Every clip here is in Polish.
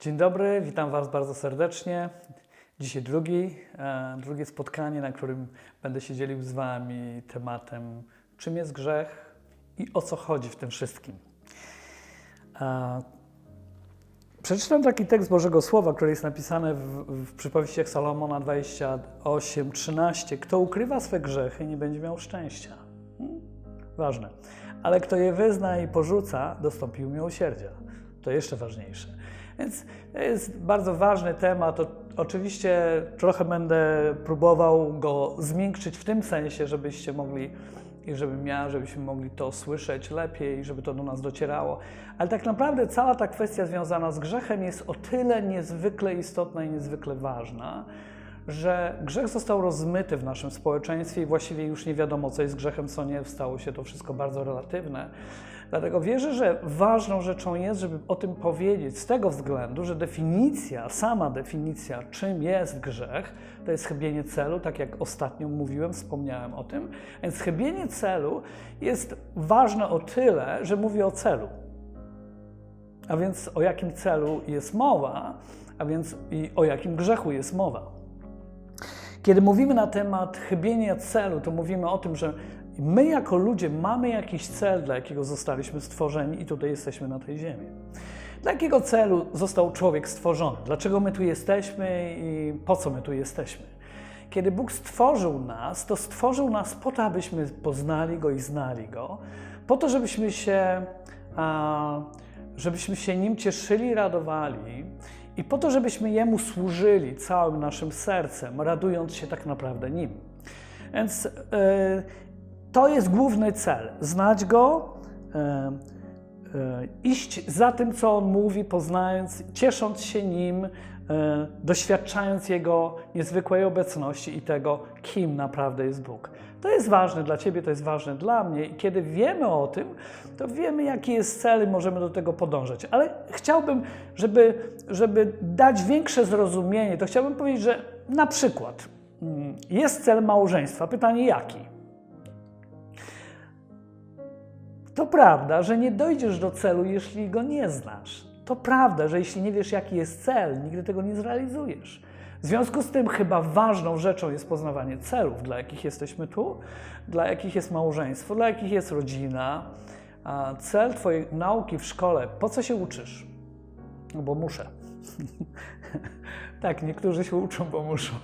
Dzień dobry, witam Was bardzo serdecznie. Dzisiaj drugi, e, drugie spotkanie, na którym będę się dzielił z Wami tematem, czym jest grzech i o co chodzi w tym wszystkim. E, Przeczytam taki tekst Bożego Słowa, który jest napisany w, w przypowieściach Salomona 28:13. Kto ukrywa swe grzechy, nie będzie miał szczęścia. Hmm? Ważne. Ale kto je wyzna i porzuca, dostąpi miłosierdzia. To jeszcze ważniejsze. Więc to jest bardzo ważny temat. Oczywiście trochę będę próbował go zmiękczyć w tym sensie, żebyście mogli i żebym ja, żebyśmy mogli to słyszeć lepiej, żeby to do nas docierało. Ale tak naprawdę cała ta kwestia związana z grzechem jest o tyle niezwykle istotna i niezwykle ważna, że grzech został rozmyty w naszym społeczeństwie i właściwie już nie wiadomo, co jest grzechem, co nie. Stało się to wszystko bardzo relatywne. Dlatego wierzę, że ważną rzeczą jest, żeby o tym powiedzieć, z tego względu, że definicja, sama definicja, czym jest grzech, to jest chybienie celu, tak jak ostatnio mówiłem, wspomniałem o tym. Więc chybienie celu jest ważne o tyle, że mówi o celu. A więc o jakim celu jest mowa, a więc i o jakim grzechu jest mowa. Kiedy mówimy na temat chybienia celu, to mówimy o tym, że my jako ludzie mamy jakiś cel, dla jakiego zostaliśmy stworzeni i tutaj jesteśmy na tej ziemi. Dla jakiego celu został człowiek stworzony? Dlaczego my tu jesteśmy i po co my tu jesteśmy? Kiedy Bóg stworzył nas, to stworzył nas po to, abyśmy poznali Go i znali Go, po to, żebyśmy się, żebyśmy się Nim cieszyli, radowali i po to, żebyśmy Jemu służyli całym naszym sercem, radując się tak naprawdę Nim. Więc yy, to jest główny cel. Znać Go, yy, yy, iść za tym, co On mówi, poznając, ciesząc się Nim, doświadczając Jego niezwykłej obecności i tego, kim naprawdę jest Bóg. To jest ważne dla Ciebie, to jest ważne dla mnie i kiedy wiemy o tym, to wiemy, jaki jest cel i możemy do tego podążać. Ale chciałbym, żeby, żeby dać większe zrozumienie, to chciałbym powiedzieć, że na przykład mm, jest cel małżeństwa. Pytanie jaki? To prawda, że nie dojdziesz do celu, jeśli go nie znasz. To prawda, że jeśli nie wiesz, jaki jest cel, nigdy tego nie zrealizujesz. W związku z tym chyba ważną rzeczą jest poznawanie celów, dla jakich jesteśmy tu, dla jakich jest małżeństwo, dla jakich jest rodzina. A cel Twojej nauki w szkole, po co się uczysz? No bo muszę. tak, niektórzy się uczą, bo muszą.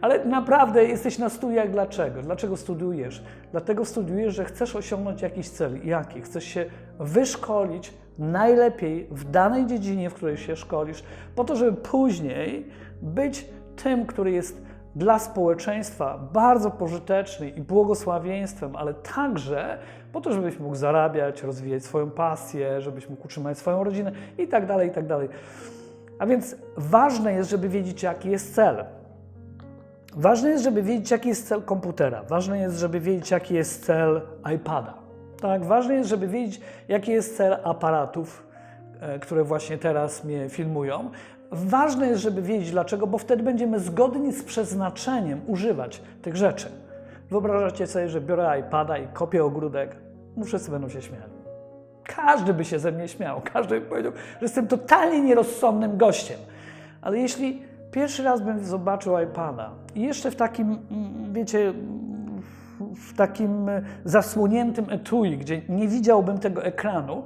Ale naprawdę jesteś na studiach dlaczego? Dlaczego studiujesz? Dlatego studiujesz, że chcesz osiągnąć jakiś cel. Jaki? Chcesz się wyszkolić najlepiej w danej dziedzinie, w której się szkolisz, po to, żeby później być tym, który jest dla społeczeństwa bardzo pożyteczny i błogosławieństwem, ale także po to, żebyś mógł zarabiać, rozwijać swoją pasję, żebyś mógł utrzymać swoją rodzinę i tak dalej, i tak dalej. A więc ważne jest, żeby wiedzieć, jaki jest cel. Ważne jest, żeby wiedzieć, jaki jest cel komputera. Ważne jest, żeby wiedzieć, jaki jest cel iPada. Tak, ważne jest, żeby wiedzieć, jaki jest cel aparatów, które właśnie teraz mnie filmują. Ważne jest, żeby wiedzieć dlaczego, bo wtedy będziemy zgodni z przeznaczeniem używać tych rzeczy. Wyobrażacie sobie, że biorę iPada i kopię ogródek? No wszyscy będą się śmiali. Każdy by się ze mnie śmiał, każdy by powiedział, że jestem totalnie nierozsądnym gościem. Ale jeśli pierwszy raz bym zobaczył iPada i jeszcze w takim, wiecie, w takim zasłoniętym etui, gdzie nie widziałbym tego ekranu,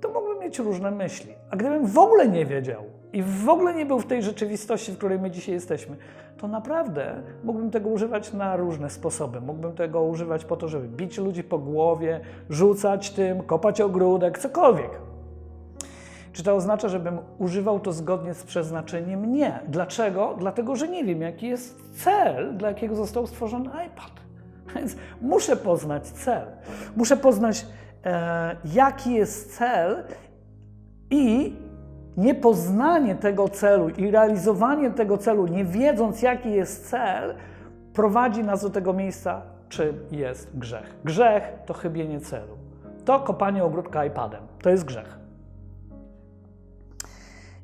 to mógłbym mieć różne myśli. A gdybym w ogóle nie wiedział i w ogóle nie był w tej rzeczywistości, w której my dzisiaj jesteśmy, to naprawdę mógłbym tego używać na różne sposoby. Mógłbym tego używać po to, żeby bić ludzi po głowie, rzucać tym, kopać ogródek, cokolwiek. Czy to oznacza, żebym używał to zgodnie z przeznaczeniem? Nie. Dlaczego? Dlatego, że nie wiem, jaki jest cel, dla jakiego został stworzony iPad. Więc muszę poznać cel. Muszę poznać, e, jaki jest cel i niepoznanie tego celu i realizowanie tego celu, nie wiedząc, jaki jest cel, prowadzi nas do tego miejsca, czym jest grzech. Grzech to chybienie celu. To kopanie ogródka iPadem. To jest grzech.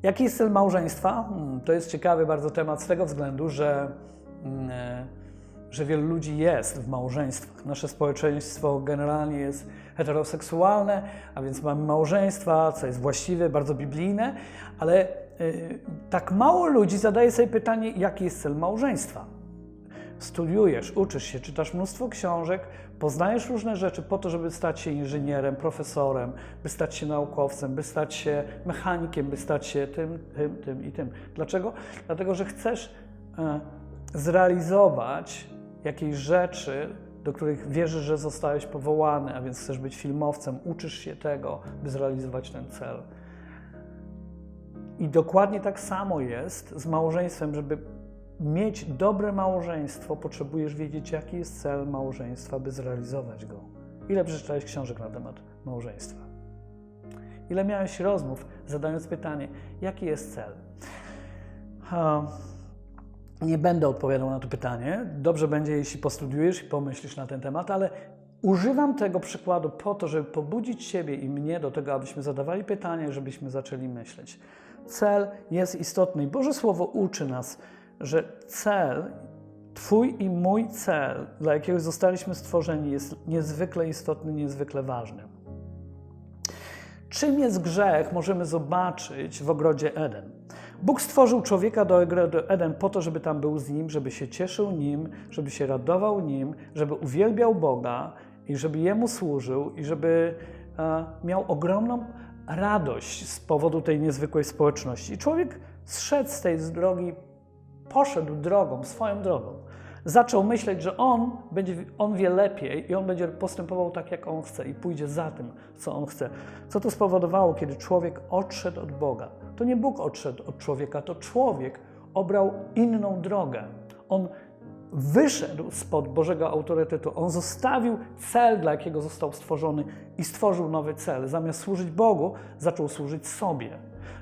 Jaki jest cel małżeństwa? Hmm, To jest ciekawy bardzo temat z tego względu, że, mm, e, że wielu ludzi jest w małżeństwach. Nasze społeczeństwo generalnie jest heteroseksualne, a więc mamy małżeństwa, co jest właściwe, bardzo biblijne, ale y, tak mało ludzi zadaje sobie pytanie, jaki jest cel małżeństwa. Studiujesz, uczysz się, czytasz mnóstwo książek, poznajesz różne rzeczy po to, żeby stać się inżynierem, profesorem, by stać się naukowcem, by stać się mechanikiem, by stać się tym, tym, tym i tym. Dlaczego? Dlatego, że chcesz e, zrealizować jakieś rzeczy, do których wierzysz, że zostałeś powołany, a więc chcesz być filmowcem, uczysz się tego, by zrealizować ten cel. I dokładnie tak samo jest z małżeństwem, żeby mieć dobre małżeństwo, potrzebujesz wiedzieć, jaki jest cel małżeństwa, by zrealizować go. Ile przeczytałeś książek na temat małżeństwa? Ile miałeś rozmów, zadając pytanie, jaki jest cel? Ha, nie będę odpowiadał na to pytanie. Dobrze będzie, jeśli postudiujesz i pomyślisz na ten temat, ale używam tego przykładu po to, żeby pobudzić siebie i mnie do tego, abyśmy zadawali pytania, żebyśmy zaczęli myśleć. Cel jest istotny i Boże Słowo uczy nas, że cel, Twój i mój cel, dla jakiego zostaliśmy stworzeni, jest niezwykle istotny, niezwykle ważny. Czym jest grzech, możemy zobaczyć w ogrodzie Eden. Bóg stworzył człowieka do Eden po to, żeby tam był z nim, żeby się cieszył nim, żeby się radował nim, żeby uwielbiał Boga i żeby jemu służył i żeby e, miał ogromną radość z powodu tej niezwykłej społeczności. I człowiek zszedł z tej drogi, poszedł drogą, swoją drogą. Zaczął myśleć, że on, będzie, on wie lepiej i on będzie postępował tak, jak on chce i pójdzie za tym, co on chce. Co to spowodowało, kiedy człowiek odszedł od Boga? To nie Bóg odszedł od człowieka, to człowiek obrał inną drogę. On wyszedł spod Bożego autorytetu. On zostawił cel, dla jakiego został stworzony i stworzył nowy cel. Zamiast służyć Bogu, zaczął służyć sobie.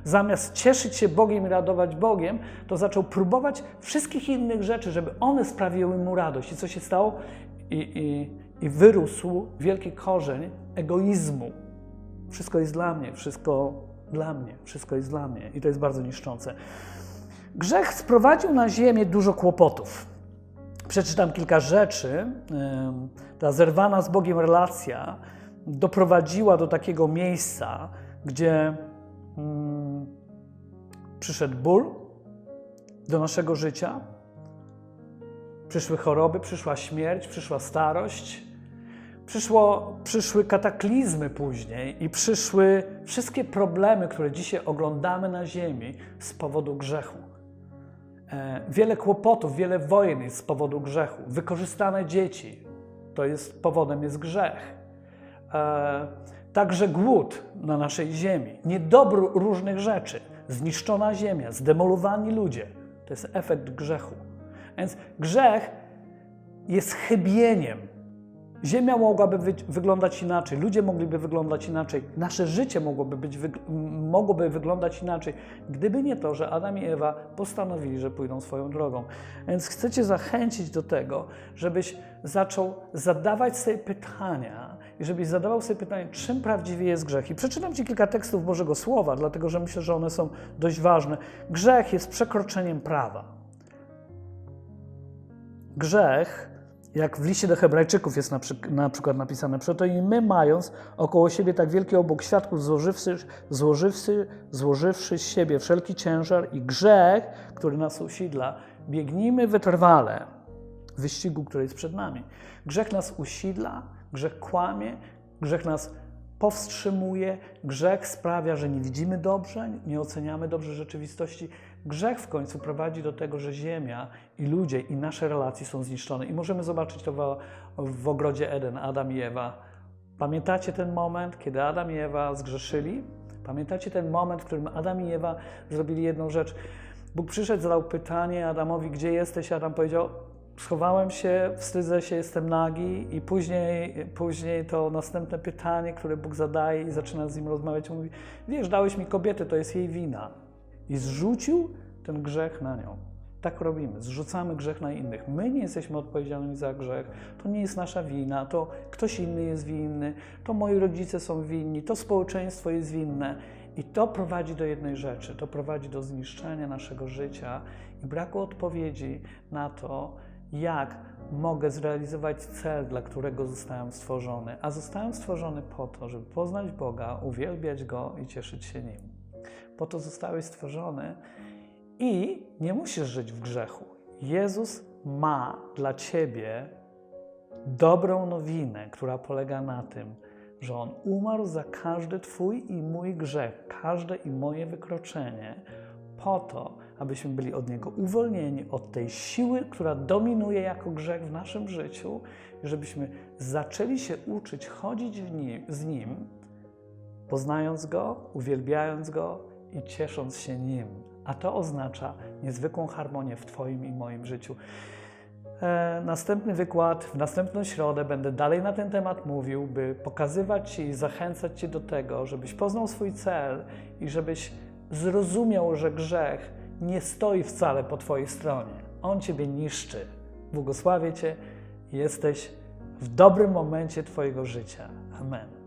Zamiast cieszyć się Bogiem i radować Bogiem, to zaczął próbować wszystkich innych rzeczy, żeby one sprawiły mu radość. I co się stało? I, i, i wyrósł wielki korzeń egoizmu. Wszystko jest dla mnie, wszystko dla mnie, wszystko jest dla mnie. I to jest bardzo niszczące. Grzech sprowadził na ziemię dużo kłopotów. Przeczytam kilka rzeczy. Ta zerwana z Bogiem relacja doprowadziła do takiego miejsca, gdzie hmm, przyszedł ból do naszego życia, przyszły choroby, przyszła śmierć, przyszła starość, przyszło, przyszły kataklizmy później i przyszły wszystkie problemy, które dzisiaj oglądamy na Ziemi z powodu grzechu. E, wiele kłopotów, wiele wojen jest z powodu grzechu. Wykorzystane dzieci to jest powodem jest grzech. E, także głód na naszej ziemi, niedobór różnych rzeczy, zniszczona ziemia, zdemolowani ludzie to jest efekt grzechu. Więc grzech jest chybieniem. Ziemia mogłaby wyglądać inaczej, ludzie mogliby wyglądać inaczej, nasze życie mogłoby, być, mogłoby wyglądać inaczej, gdyby nie to, że Adam i Ewa postanowili, że pójdą swoją drogą. Więc chcę Cię zachęcić do tego, żebyś zaczął zadawać sobie pytania i żebyś zadawał sobie pytanie, czym prawdziwie jest grzech. I przeczytam Ci kilka tekstów Bożego Słowa, dlatego że myślę, że one są dość ważne. Grzech jest przekroczeniem prawa. Grzech jak w liście do Hebrajczyków jest na, na przykład napisane, przeto i my, mając około siebie tak wielki obok świadków, złożywszy, złożywszy, złożywszy z siebie wszelki ciężar i grzech, który nas usidla, biegnijmy wytrwale w wyścigu, który jest przed nami. Grzech nas usidla, grzech kłamie, grzech nas powstrzymuje, grzech sprawia, że nie widzimy dobrze, nie oceniamy dobrze rzeczywistości. Grzech w końcu prowadzi do tego, że Ziemia i ludzie i nasze relacje są zniszczone. I możemy zobaczyć to w, w ogrodzie Eden, Adam i Ewa. Pamiętacie ten moment, kiedy Adam i Ewa zgrzeszyli? Pamiętacie ten moment, w którym Adam i Ewa zrobili jedną rzecz? Bóg przyszedł, zadał pytanie Adamowi, gdzie jesteś? Adam powiedział, schowałem się, wstydzę się, jestem nagi i później, później to następne pytanie, które Bóg zadaje i zaczyna z nim rozmawiać, mówi, wiesz, dałeś mi kobietę, to jest jej wina. I zrzucił ten grzech na nią. Tak robimy, zrzucamy grzech na innych. My nie jesteśmy odpowiedzialni za grzech, to nie jest nasza wina, to ktoś inny jest winny, to moi rodzice są winni, to społeczeństwo jest winne. I to prowadzi do jednej rzeczy: to prowadzi do zniszczenia naszego życia i braku odpowiedzi na to, jak mogę zrealizować cel, dla którego zostałem stworzony. A zostałem stworzony po to, żeby poznać Boga, uwielbiać Go i cieszyć się Nim. Po to zostałeś stworzony i nie musisz żyć w grzechu. Jezus ma dla ciebie dobrą nowinę, która polega na tym, że On umarł za każdy Twój i mój grzech, każde i moje wykroczenie, po to, abyśmy byli od Niego uwolnieni, od tej siły, która dominuje jako grzech w naszym życiu, żebyśmy zaczęli się uczyć chodzić nim, z Nim, poznając Go, uwielbiając Go i ciesząc się Nim. A to oznacza niezwykłą harmonię w Twoim i moim życiu. E, Następny wykład, w następną środę będę dalej na ten temat mówił, by pokazywać Ci i zachęcać Cię do tego, żebyś poznał swój cel i żebyś zrozumiał, że grzech nie stoi wcale po Twojej stronie. On Ciebie niszczy. Błogosławię Cię, jesteś w dobrym momencie Twojego życia. Amen.